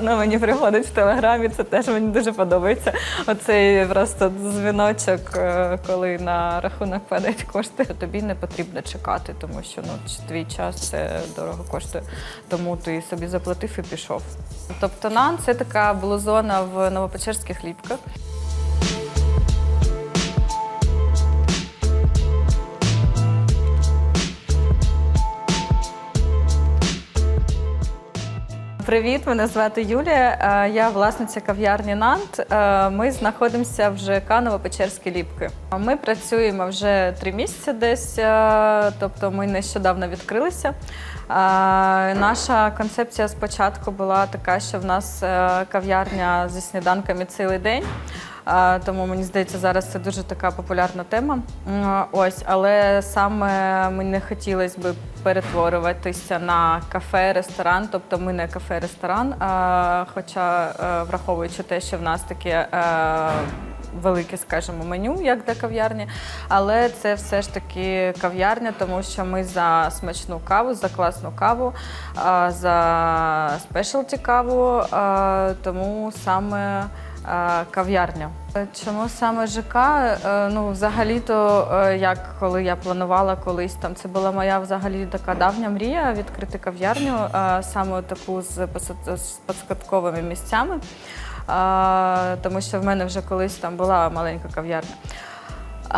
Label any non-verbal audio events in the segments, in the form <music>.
вона мені приходить в телеграмі. Це теж мені дуже подобається. Оцей просто дзвіночок, е, коли на рахунок падають кошти. Тобі не потрібно чекати, тому що ну твій час це дорого коштує. Тому ти собі заплатив і пішов. Тобто нам це така була зона в Новопечерських ліпках. Привіт, мене звати Юлія. е, Я власниця кав'ярні Нант. Е, Ми знаходимося в ЖК Новопечерські ліпки. Ми працюємо вже три місяці десь, е, тобто ми нещодавно відкрилися. Наша концепція спочатку була така, що в нас кав'ярня зі сніданками цілий день. Тому мені здається, зараз це дуже така популярна тема. Ось, але саме ми не хотілося б перетворюватися на кафе, ресторан. Тобто ми не кафе-ресторан. Хоча е, враховуючи те, що в нас таке. е, Велике, скажімо, меню, як для кав'ярні, але це все ж таки кав'ярня, тому що ми за смачну каву, за класну каву, за спешалті каву, тому саме кав'ярня. Чому саме ЖК? Е, Ну, взагалі-то, е, як коли я планувала колись там, це була моя взагалі така давня мрія відкрити кав'ярню, е, саме таку з посадковими місцями. Е, Тому що в мене вже колись там була маленька кав'ярня.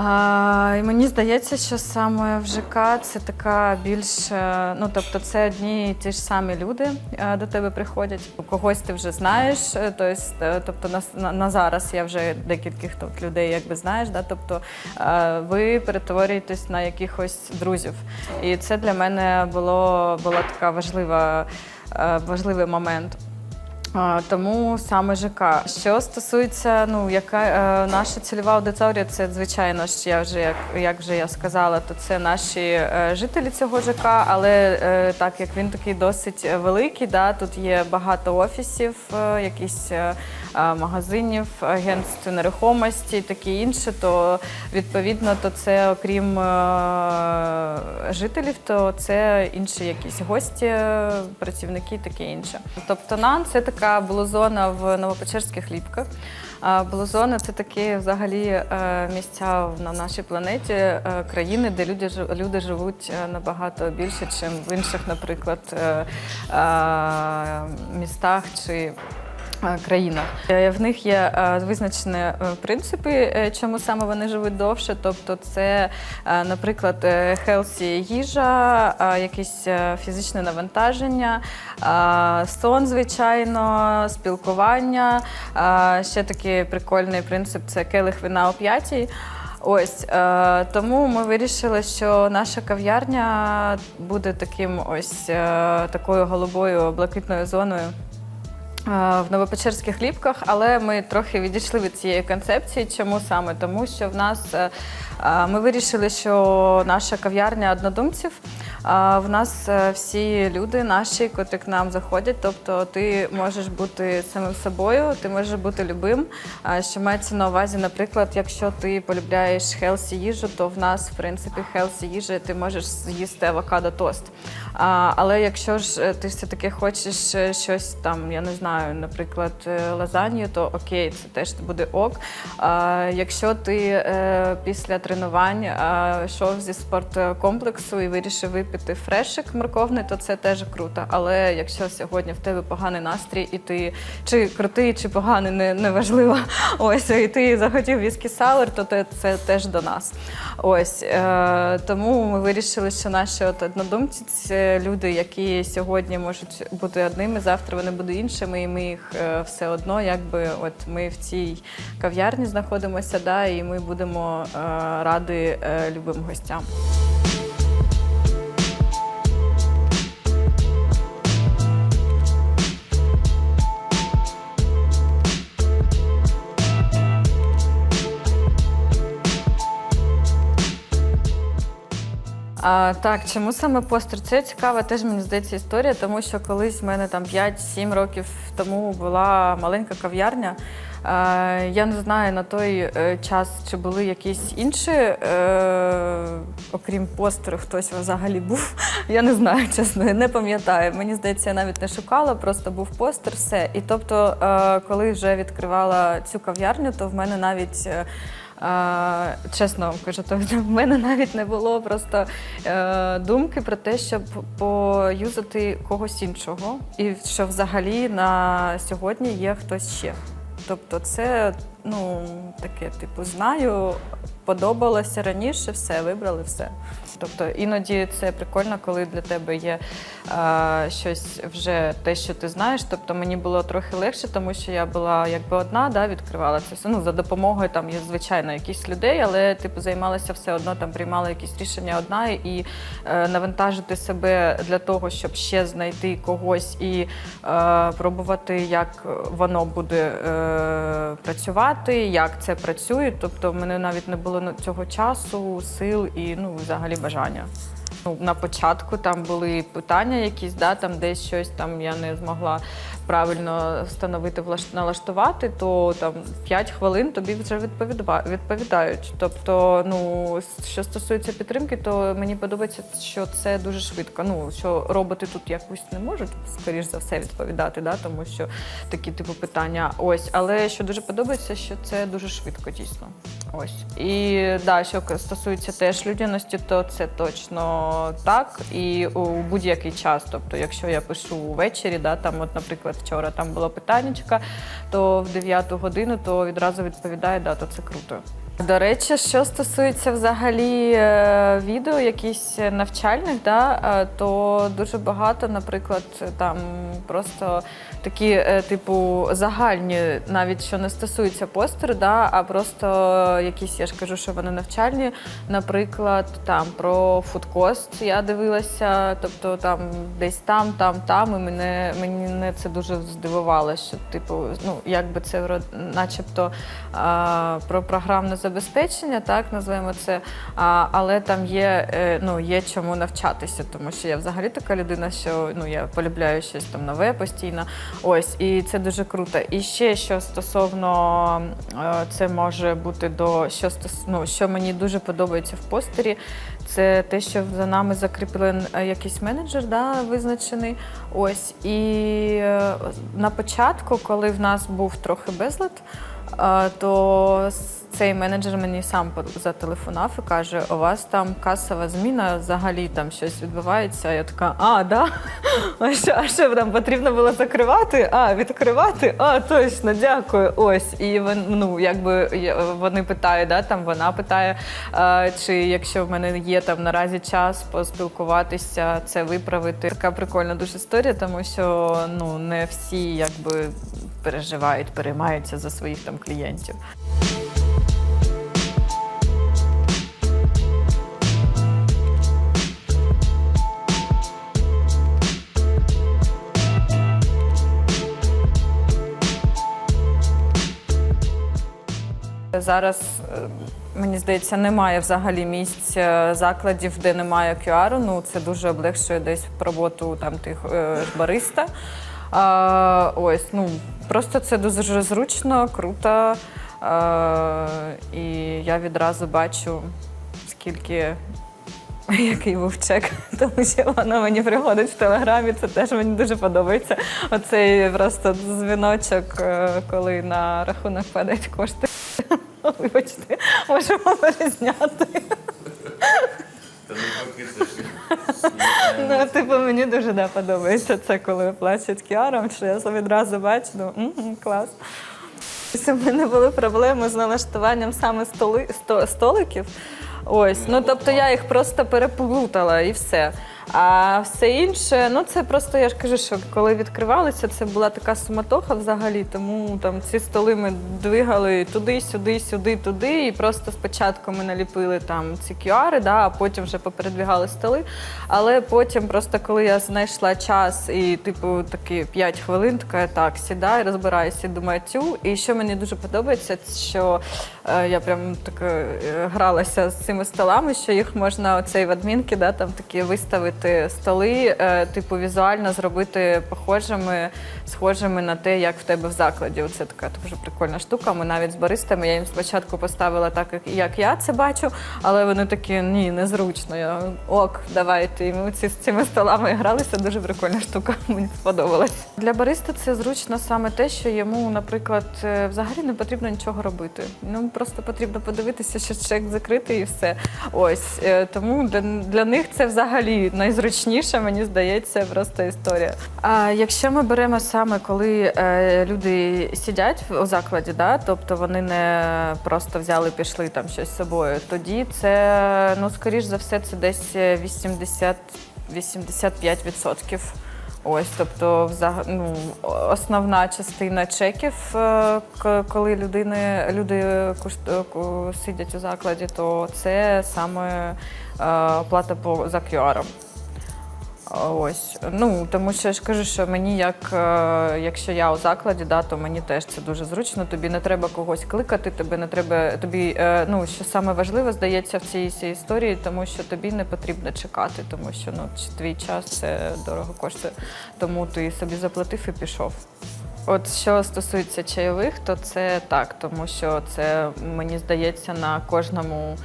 А, і мені здається, що саме в ЖК це така більш, е, ну тобто, це одні і ті ж самі люди е, до тебе приходять. Когось ти вже знаєш. е, то есть, е, тобто на, на, зараз я вже декількох тут людей якби знаєш. Да? Тобто ви перетворюєтесь на якихось друзів. І це для мене було була така важлива, важливий момент. Тому саме ЖК. Що стосується, ну яка е, наша цільова аудиторія, це звичайно ж, я вже як, як вже я сказала, то це наші е, жителі цього ЖК, але е, так як він такий досить великий, да, тут є багато офісів, е, якісь е, е, магазинів, агентств нерухомості таке інше, то відповідно то це окрім е, жителів, то це інші якісь гості, е, працівники, таке інше. Тобто НАН це така блузона в Новопечерських ліпках. А Блузони це такі взагалі е, місця на нашій планеті, країни, де люди люди живуть набагато більше, ніж в інших, наприклад, містах чи країнах. Е, В них є е, визначені е, принципи, е, чому саме вони живуть довше. Тобто, це, е, наприклад, е, healthy їжа, е, якесь е, фізичне навантаження, е, сон, звичайно, спілкування. Е, Ще такий прикольний принцип це келих вина о п'ятій. Ось е, тому ми вирішили, що наша кав'ярня буде таким ось е, такою голубою блакитною зоною. Е, В Новопечерських ліпках, але ми трохи відійшли від цієї концепції. Чому саме? Тому що в нас е, е, ми вирішили, що наша кав'ярня однодумців. А в нас всі люди наші, котрі к нам заходять. Тобто ти можеш бути самим собою, ти можеш бути любим. Що мається на увазі, наприклад, якщо ти полюбляєш хелсі їжу, то в нас, в принципі, хелсі їжі ти можеш з'їсти авокадо тост. А, Але якщо ж е, ти все-таки хочеш е, щось там, я не знаю, наприклад, е, лазанью, то окей, це теж буде ок. А, Якщо ти після тренувань йшов зі спорткомплексу і вирішив випити фрешик морковний, то це теж круто. Але якщо сьогодні в тебе поганий настрій, і ти чи крутий, чи поганий, не, неважливо. <laughs> Ось і ти захотів віскі сауер, то те- це теж до нас. Ось е, тому ми вирішили, що наші от однодумці це люди, які сьогодні можуть бути одними, завтра вони будуть іншими, і ми їх е, все одно, якби от ми в цій кав'ярні знаходимося, да, і ми будемо ради е, любим гостям. А, так, чому саме постер? Це цікава теж мені здається історія, тому що колись в мене там 5-7 років тому була маленька кав'ярня. Е, Я не знаю на той е, час, чи були якісь інші, е, окрім постеру, хтось взагалі був. <laughs> Я не знаю, чесно, не пам'ятаю. Мені здається, я навіть не шукала, просто був постер, все. І тобто, е, коли вже відкривала цю кав'ярню, то в мене навіть. Чесно вам кажу, то <laughs> в мене навіть не було просто е, думки про те, щоб поюзати когось іншого, і що взагалі на сьогодні є хтось ще. Тобто, це ну таке, типу, знаю, подобалося раніше, все, вибрали все. Тобто іноді це прикольно, коли для тебе є е, щось вже те, що ти знаєш. Тобто мені було трохи легше, тому що я була якби одна, да, відкривала це все. Ну, за допомогою там звичайно якісь людей, але типу займалася все одно, там приймала якісь рішення одна і е, навантажити себе для того, щоб ще знайти когось і е, пробувати, як воно буде е, працювати, як це працює. Тобто, в мене навіть не було цього часу, сил і ну, взагалі бажання. Ну, на початку там були питання якісь, да, там десь щось там я не змогла правильно встановити, налаштувати, то там 5 хвилин тобі вже відповіда- відповідають. Тобто, ну, що стосується підтримки, то мені подобається, що це дуже швидко. Ну, що роботи тут якось не можуть, скоріш за все, відповідати, да, тому що такі типу питання. Ось, але що дуже подобається, що це дуже швидко дійсно. Ось. І да, що стосується теж людяності, то це точно так. І у будь-який час. Тобто, якщо я пишу ввечері, да, там, от, наприклад, вчора там було питаннячка, то в 9 годину то відразу відповідає, да, то це круто. До речі, що стосується взагалі е, відео, якісь навчальних, да, е, то дуже багато, наприклад, там просто такі, е, типу, загальні, навіть що не стосуються постеру, да, а просто якісь, я ж кажу, що вони навчальні. Наприклад, там про фудкост я дивилася, тобто там десь там, там, там, і мене мені це дуже здивувало, що типу, ну якби це начебто про програмне забезпечення, так називаємо це. А, але там є, е, ну, є чому навчатися, тому що я взагалі така людина, що ну я полюбляю щось там нове постійно. Ось, і це дуже круто. І ще що стосовно е, це може бути до що стос, ну, що мені дуже подобається в постері, це те, що за нами закріплений е, якийсь менеджер, да, визначений. Ось і е, на початку, коли в нас був трохи безлад, е, то цей менеджер мені сам зателефонував і каже: у вас там касова зміна, взагалі там щось відбувається. Я така, а, да? <laughs> А що, а що там потрібно було закривати? А, відкривати? А, точно, дякую. Ось. І ну, якби вони питають, да, там вона питає, чи якщо в мене є там наразі час поспілкуватися, це виправити. Така прикольна дуже історія, тому що ну не всі якби переживають, переймаються за своїх там клієнтів. Зараз е, мені здається, немає взагалі місць е, закладів, де немає QR. Ну це дуже облегшує десь роботу там тих е, бариста. А, ось, ну просто це дуже зручно, круто. А, і я відразу бачу, скільки <laughs> який був чек, <laughs> тому що воно мені приходить в телеграмі. Це теж мені дуже подобається. Оцей просто дзвіночок, коли на рахунок падають кошти. Вибачте, можемо перезняти. Та не покидеш. Ну, типу, мені дуже да, подобається це, коли плачуть кіаром, що я відразу бачу, ну, «Мгм, клас. Ось У мене були проблеми з налаштуванням саме столи, сто, столиків. Ось, ну тобто я їх просто переплутала і все. А все інше, ну це просто я ж кажу, що коли відкривалися, це була така суматоха взагалі. Тому там ці столи ми двигали туди, сюди, сюди, туди. І просто спочатку ми наліпили там ці QR, да, а потім вже попередвігали столи. Але потім, просто коли я знайшла час і, типу, такі 5 хвилин, така так, сідай, розбираюся, і думаю, тю. І що мені дуже подобається, що е, я прям так е, гралася з цими столами, що їх можна оцей в адмінки, да, там такі виставити виконати столи, е, типу візуально зробити похожими, схожими на те, як в тебе в закладі. Оце така дуже прикольна штука. Ми навіть з баристами я їм спочатку поставила так, як- я це бачу, але вони такі ні, незручно. Я ок, давайте. І ми ці, з цими столами гралися. Дуже прикольна штука. <laughs> Мені сподобалась. Для бариста це зручно саме те, що йому, наприклад, е, взагалі не потрібно нічого робити. Ну просто потрібно подивитися, що чек закритий і все. Ось е, тому для, для них це взагалі найзручніша, мені здається, просто історія. А якщо ми беремо саме коли е, люди сидять у закладі, да, тобто вони не просто взяли, пішли там щось з собою, тоді це ну скоріш за все, це десь 80 85%. Ось, тобто, ну, основна частина чеків, е, коли людини, люди сидять у закладі, то це саме е, плата по за QR. Ось ну тому що я ж кажу, що мені як е, якщо я у закладі, да, то мені теж це дуже зручно. Тобі не треба когось кликати, тобі не треба тобі. е, ну що саме важливе здається в цій цій історії, тому що тобі не потрібно чекати, тому що ну твій час це дорого коштує. Тому ти собі заплатив і пішов. От що стосується чайових, то це так, тому що це мені здається на кожному.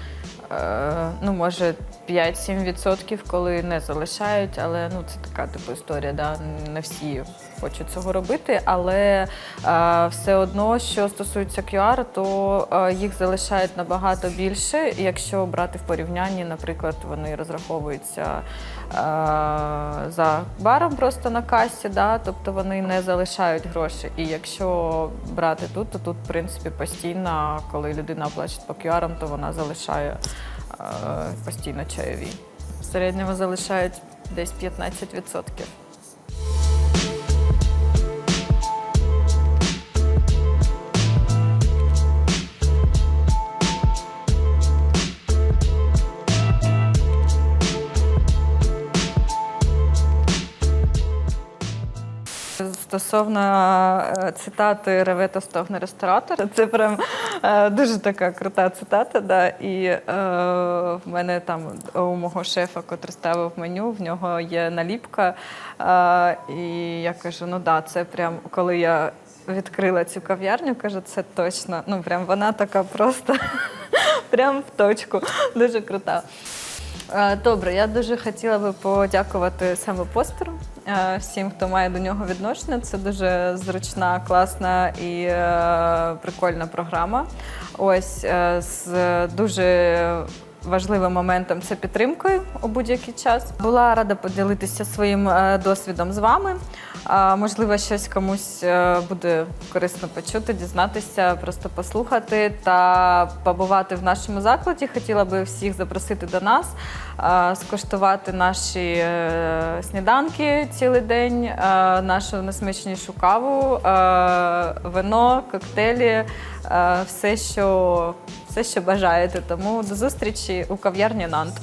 Е, ну, може, 5-7%, коли не залишають, але ну, це така типу історія, да? не всі хочуть цього робити. Але е, все одно, що стосується QR, то е, їх залишають набагато більше. Якщо брати в порівнянні, наприклад, вони розраховуються е, за баром просто на касі, да? тобто вони не залишають гроші. І якщо брати тут, то тут, в принципі, постійно, коли людина оплачує по QR, то вона залишає постійно чайові. Середнього залишають десь 15%. Стосовно е, цитати Ревета стогне ресторатор, це прям е, дуже така крута цитата. Да. І е, в мене там у мого шефа, котрий ставив меню, в нього є наліпка. Е, і я кажу: ну да, це прям коли я відкрила цю кав'ярню, кажу, це точно. Ну прям вона така просто <laughs> прям в точку. Дуже крута. Е, Добре, я дуже хотіла би подякувати саме постеру. е, Всім, хто має до нього відношення. Це дуже зручна, класна і е, прикольна програма. Ось з дуже важливим моментом це підтримкою у будь-який час. Була рада поділитися своїм е, досвідом з вами. Можливо, щось комусь е, буде корисно почути, дізнатися, просто послухати та побувати в нашому закладі. Хотіла би всіх запросити до нас, скуштувати наші е, сніданки цілий день, нашу найсмачнішу каву, вино, коктейлі, все, що, все, що бажаєте. Тому до зустрічі у кав'ярні Нант.